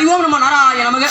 ஹரி ஓம் நம்ம நாராயண நமக.